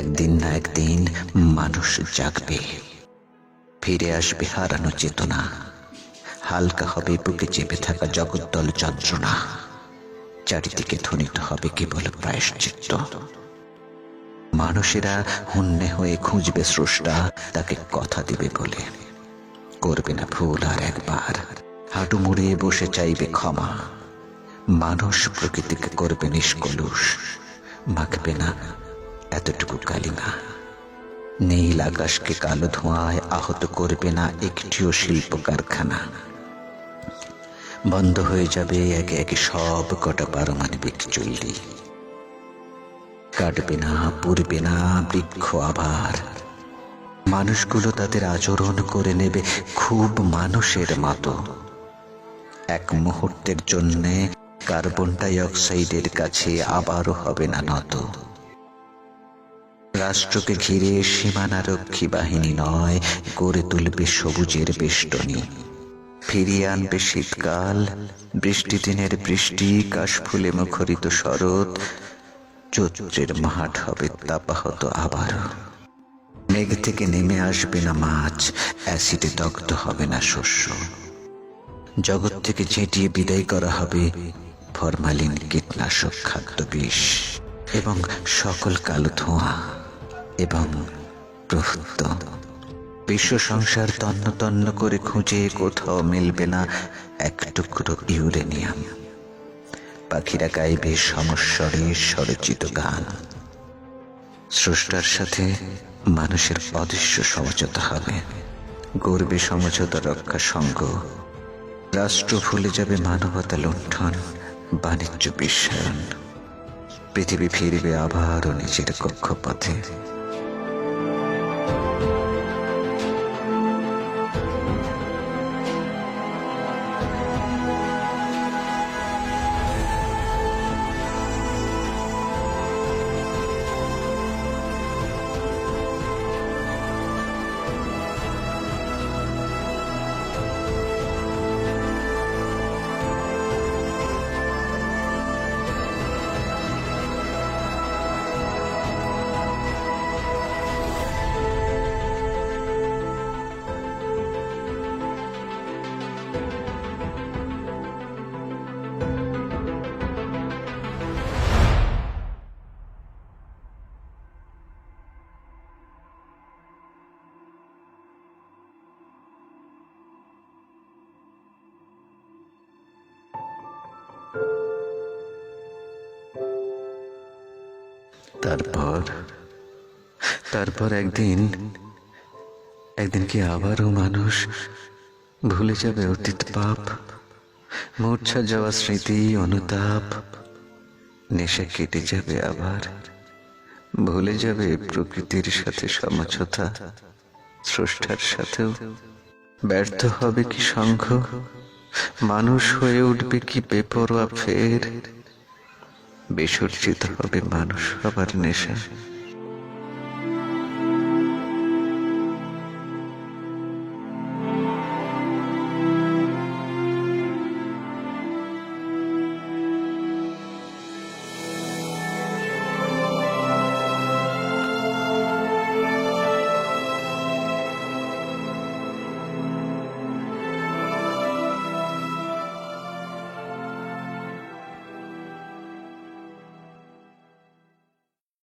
একদিন না একদিন মানুষ জাগবে। ফিরে আসবে হারানো চেতনা। হালকা হবে বুকে চেপে থাকা জগদ্দল যন্ত্রণা। চারিদিকে ধ্বনিত হবে কেবল প্রায়শ্চিত্ত। মানুষেরা হন্যে হয়ে খুঁজবে স্রষ্টা, তাকে কথা দিবে বলে। করবে না ভুল আর একবার। হাঁটু মুড়ে বসে চাইবে ক্ষমা। মানুষ প্রকৃতিকে করবে নিষ্কলুষ। মাখবে না এতটুকু কালিমা। নীল আকাশকে কালো ধোঁয়ায় আহত করবে না একটিও শিল্প কারখানা বন্ধ হয়ে যাবে একে একে সব কটা পারমাণবিক চুল্লি। কাটবে না, পুড়বে না বৃক্ষ আবার। মানুষগুলো তাদের আচরণ করে নেবে খুব মানুষের মতো। এক মুহূর্তের জন্যে কার্বন ডাই অক্সাইডের কাছে আবারও হবে না নত। রাষ্ট্রকে ঘিরে সীমানারক্ষী বাহিনী নয়, গড়ে তুলবে সবুজের বেষ্টনী। ফিরিয়ে আনবে শীতকাল, বৃষ্টি দিনের বৃষ্টি, কাশফুলে মুখরিত শরৎ, চৈত্রের মাঠ হবে তাপাহত আবারও। মেঘ থেকে নেমে আসবে না মাছ, অ্যাসিডে দগ্ধ হবে না শস্য। জগৎ থেকে ছেটিয়ে বিদায় করা হবে ফরমালিন কীটনাশক খাদ্য বিষ এবং সকল কালো ধোঁয়া। এবং প্রভুত্ব। বিশ্ব সংসার তন্ন তন্ন করে খুঁজে কোথাও মিলবে না এক টুকরো ইউরেনিয়াম। পাখিরা গাইবে সমস্বরে স্বরচিত গান। স্রষ্টার সাথে মানুষের অদৃশ্য সমঝোতা হবে। গর্বে সমঝোতা রক্ষা সঙ্গ। রাষ্ট্র ভুলে যাবে মানবতা লুণ্ঠন, বাণিজ্য বিশ্বায়ন। পৃথিবী ফিরবে আবারও নিজের কক্ষপথে। তারপর তারপর একদিন একদিন কি আবারও মানুষ ভুলে যাবে অতীত পাপ, মূর্ছা যাওয়া স্মৃতি, অনুতাপ, নেশা কেটে যাবে আবার, ভুলে যাবে প্রকৃতির সাথে সমঝোতা, স্রষ্টার সাথেও। ব্যর্থ হবে কি সংঘ? মানুষ হয়ে উঠবে কি বেপরোয়া ফের? বিসর্জিত হবে মানুষ সবার নেশা।